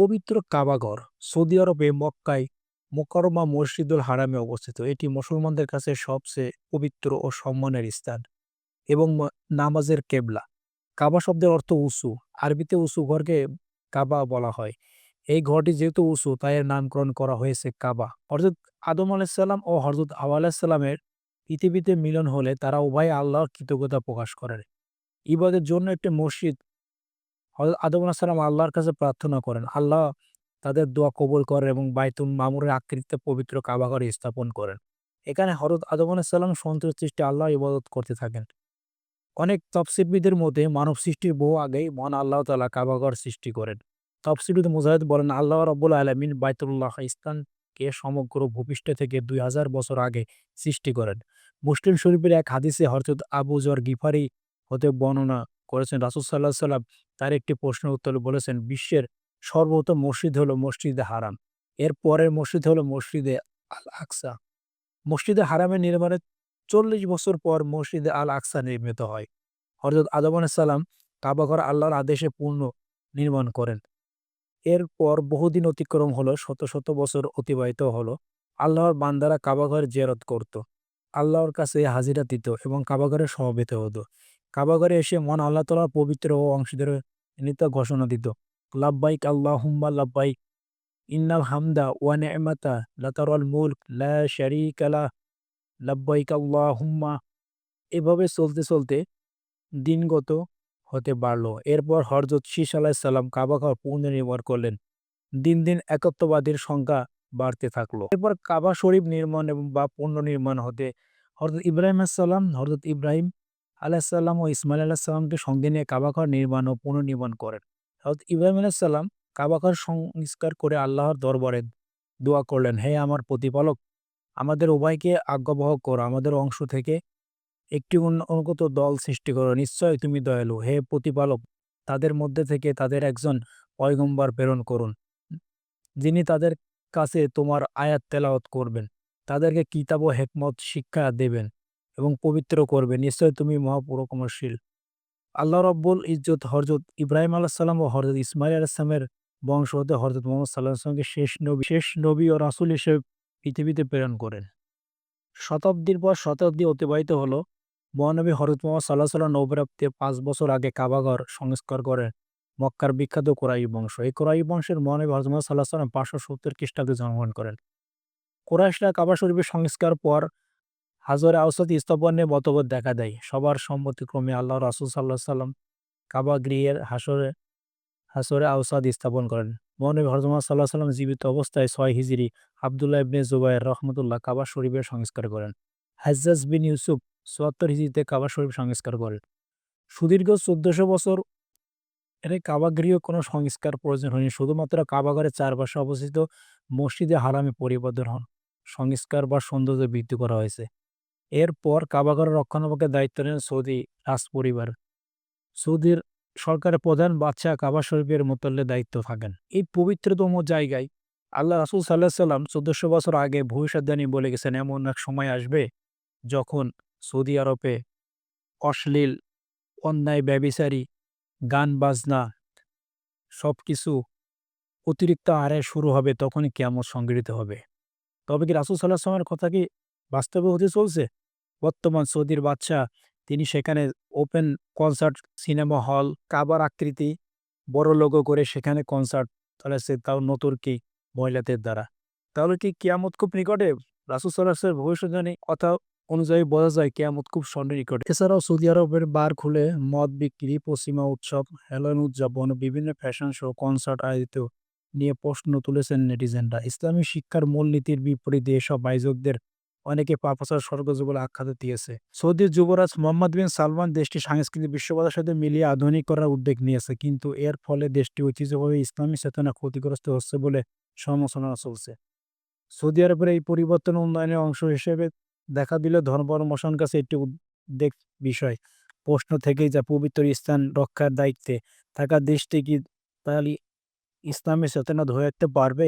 পবিত্র কাবাঘর সৌদি আরবে, মক্কায় মোকাররমা মসজিদুল হারামে অবস্থিত। এটি মুসলমানদের কাছে সবচেয়ে পবিত্র ও সম্মানের স্থান এবং নামাজের কেবলা। কাবা শব্দের অর্থ উঁচু। আরবিতে উঁচু ঘরকে কাবা বলা হয়। এই ঘরটি যেহেতু উঁচু, তাই এর নামকরণ করা হয়েছে কাবা। হরজত আদম আলাইসাল্লাম ও হরজত আওয়া পৃথিবীতে মিলন হলে তারা উভয় আল্লাহর কৃতজ্ঞতা প্রকাশ করেন। ইবাদের জন্য একটি মসজিদ আদম আলাইসাল্লাম আল্লাহর কাছে প্রার্থনা করেন, আল্লাহ তাদের দোয়া কবুল করেন এবং বাইতুল মামুরের আকৃতিতে পবিত্র কাবাঘর স্থাপন করেন। এখানে হরত আদম আলাইসাল্লাম সন্তুষ্ট সৃষ্টি আল্লাহ ইবাদত করতে থাকেন। অনেক তফসিরবিদের মধ্যে মানব সৃষ্টির বহু আগেই মহান আল্লাহ তালা কাবাঘর সৃষ্টি করেন। তফসিরবিদ মুজাহিদ বলেন, আল্লাহ রব্বুল আলমিন বাইতুল্লাহ স্থানকে সমগ্র ভূপৃষ্ঠ থেকে দুই হাজার বছর আগে সৃষ্টি করেন। মুসলিম শরীফের এক হাদিসে হরজত আবু জর গিফারি হতে বর্ণনা করেছেন, রাসুল সাল্লাহ সাল্লাম তার একটি প্রশ্নের উত্তরে বলেছেন, বিশ্বের সর্বপ্রথম মসজিদ হলো মসজিদে হারাম। এর পরের মসজিদ হলো মসজিদে আল আকসা। মসজিদে হারামের নির্মাণের চল্লিশ বছর পর মসজিদে আল আকসা নির্মিত হয়। হরজত আদম সালাম কাবাঘর আল্লাহর আদেশে পূর্ণ নির্মাণ করেন। এরপর বহুদিন অতিক্রম হলো, শত শত বছর অতিবাহিত হলো। আল্লাহর বান্দারা কাবাঘর জেরত করত। আল্লাহর কাছে হাজিরা দিত এবং কাবাঘরে সমবেত হতো। কাবাঘরে এসে মন আল্লাহ তালার পবিত্র ও অংশীদার নিত ঘোষণা দিত। লাব্বাইক আল্লাহ হুম্বা লাব্বাইক, ইন্নাল হামদা ওয়া নেমাতা, লাতারল মুল্ক, লা শারিকা লা লাব্বাইক আল্লাহ হুম্মা এভাবে চলতে চলতে দিনগত হতে বাড়ল। এরপর হরজত শীষ আলাহিসাল্লাম কাবাঘর পুনর্নির্মাণ করলেন। দিন দিন একত্ববাদীর সংখ্যা বাড়তে থাকল। এরপর কাবা শরীফ নির্মাণ এবং বা পুনর্নির্মাণ হতে হরজত ইব্রাহিম আসসালাম হরজত ইব্রাহিম আলাহিসাল্লাম ও ইসমাইল আলাহিসাল্লামকে সঙ্গে নিয়ে কাবাঘর নির্মাণ ও পুনর্নির্মাণ করেন। হরজত ইব্রাহিম আলাহিসাল্লাম কাবাঘর সংস্কার করে আল্লাহর দরবারে দোয়া করলেন, হে আমার প্রতিপালক, আমাদের উভয়কে আজ্ঞাবহ করো, আমাদের অংশ থেকে একটি অনুগত দল সৃষ্টি করো। নিশ্চয় তুমি দয়ালু। হে প্রতিপালক, তাদের মধ্যে থেকে তাদের একজন পয়গম্বর প্রেরণ করুন। যিনি তাদের কাছে তোমার আয়াত তেলাওয়াত করবেন, তাদেরকে কিতাব ও হেকমত শিক্ষা দেবেন। এবং পবিত্র করবে। নিশ্চয় তুমি মহাপুরকমশীল আল্লাহ রব্বুল ইজ্জত, হরজত ইব্রাহিম আলাহ সাল্লাম ও হরজত ইসমাইল আলাহিসামের বংশ হতে হরজত মোহাম্মদ সাল্লাহ সাল্লামকে শেষ নবী শেষ নবী ও রাসুল হিসেবে পৃথিবীতে প্রেরণ করেন। শতাব্দীর পর শতাব্দী অতিবাহিত হলো। মহানবী হরত মোহাম্মদ সাল্লাহ সাল্লাম নবরাপ্তে পাঁচ বছর আগে কাবাঘর সংস্কার করেন মক্কার বিখ্যাত কোরাই বংশ। এই কোরাই বংশের মহানবী হরত মোহাম্মদ সাল্লাহ সাল্লাম পাঁচশো সত্তর খ্রিস্টাব্দে জন্মগ্রহণ করেন। কোরাইশরা কাবা শরীফের সংস্কার পর হাজরে আউসাদ স্থাপনে মতবোধ দেখা দেয়। সবার সম্মতিক্রমে আল্লাহ রাসুল সাল্লাহ সাল্লাম কাবা গৃহের হাসরে হাসরে আউসাদ স্থাপন করেন। হরত মোহাম্মদ সাল্লাহ সাল্লাম জীবিত অবস্থায় ছয় হিজরি আবদুল্লাহ ইবনে জুবাইর রহমতুল্লাহ কাবা শরীফের সংস্কার করেন। হাজ্জাজ বিন ইউসুফ চুয়াত্তর হিজড়িতে কাবা শরীফ সংস্কার করেন। সুদীর্ঘ চোদ্দশো বছর এর এই কাবাগৃহ কোনো সংস্কার প্রয়োজন হয়নি, শুধুমাত্র কাবাগরের চারপাশে অবস্থিত মসজিদে হারামে পরিবর্তন হন। সংস্কার বা সৌন্দর্য বৃদ্ধি করা হয়েছে। এরপর কাবাগরের রক্ষণাবেক্ষণের দায়িত্ব নেন সৌদি রাজ পরিবার সৌদির সরকারের প্রধান বাদশাহ কাবা শরীফের মোতাল্লে দায়িত্ব থাকেন। এই পবিত্রতম জায়গায় আল্লাহ রাসুল সাল্লাহ সাল্লাম চোদ্দশো বছর আগে ভবিষ্যৎদানী বলে গেছেন, এমন এক সময় আসবে যখন সৌদি আরবে অশ্লীল, অন্যায়, ব্যবিচারী গান বাজনা সব কিছু অতিরিক্ত হারে শুরু হবে, তখনই কেমন সংগৃহীত হবে। তবে কি রাসুল সাল্লাহ সাল্লামের কথা কি বাস্তবে হতে চলছে? বর্তমান সৌদির বাদশাহ তিনি সেখানে ওপেন কনসার্ট সিনেমা হল কাবার আকৃতি, বড় লোগো করে সেখানে কনসার্ট চলেছে তাও নতুন কি মহিলাদের দ্বারা। তাহলে কি কিয়ামত খুব নিকটে? রাসুল সাল্লাহের ভবিষ্যৎবাণী কথা অনুযায়ী বোঝা যায় কেয়ামত খুব সন্নিকটে এছাড়াও সৌদি আরবের বার খুলে মদ বিক্রি, পশ্চিমা উৎসব হেলোইন উদযাপন, বিভিন্ন ফ্যাশন শো কনসার্ট আয়োজিত নিয়ে প্রশ্ন তুলেছেন নেটিজেনরা। ইসলামী শিক্ষার মূলনীতির বিপরীতে এসব আয়োজকদের অনেকে পাপাচার স্বর্গজ বলে আখ্যাত দিয়েছে। সৌদির যুবরাজ মোহাম্মদ বিন সালমান দেশটি সাংস্কৃতিক বিশ্ববাদের সাথে মিলিয়ে আধুনিক করার উদ্যোগ নিয়েছে, কিন্তু এর ফলে দেশটি ঐতিহ্যভাবে ইসলামী চেতনা ক্ষতিগ্রস্ত হচ্ছে বলে সমালোচনা চলছে। সৌদি আরবের এই পরিবর্তন উন্নয়নের অংশ হিসেবে দেখা দিলে ধর্মমশান কাছে একটি উদ্বেগ বিষয়। প্রশ্ন থেকেই যা পবিত্র স্থান রক্ষার দায়িত্বে থাকা দেশটি কি তাহলে ইসলামের চেতনা ধরে রাখতে পারবে?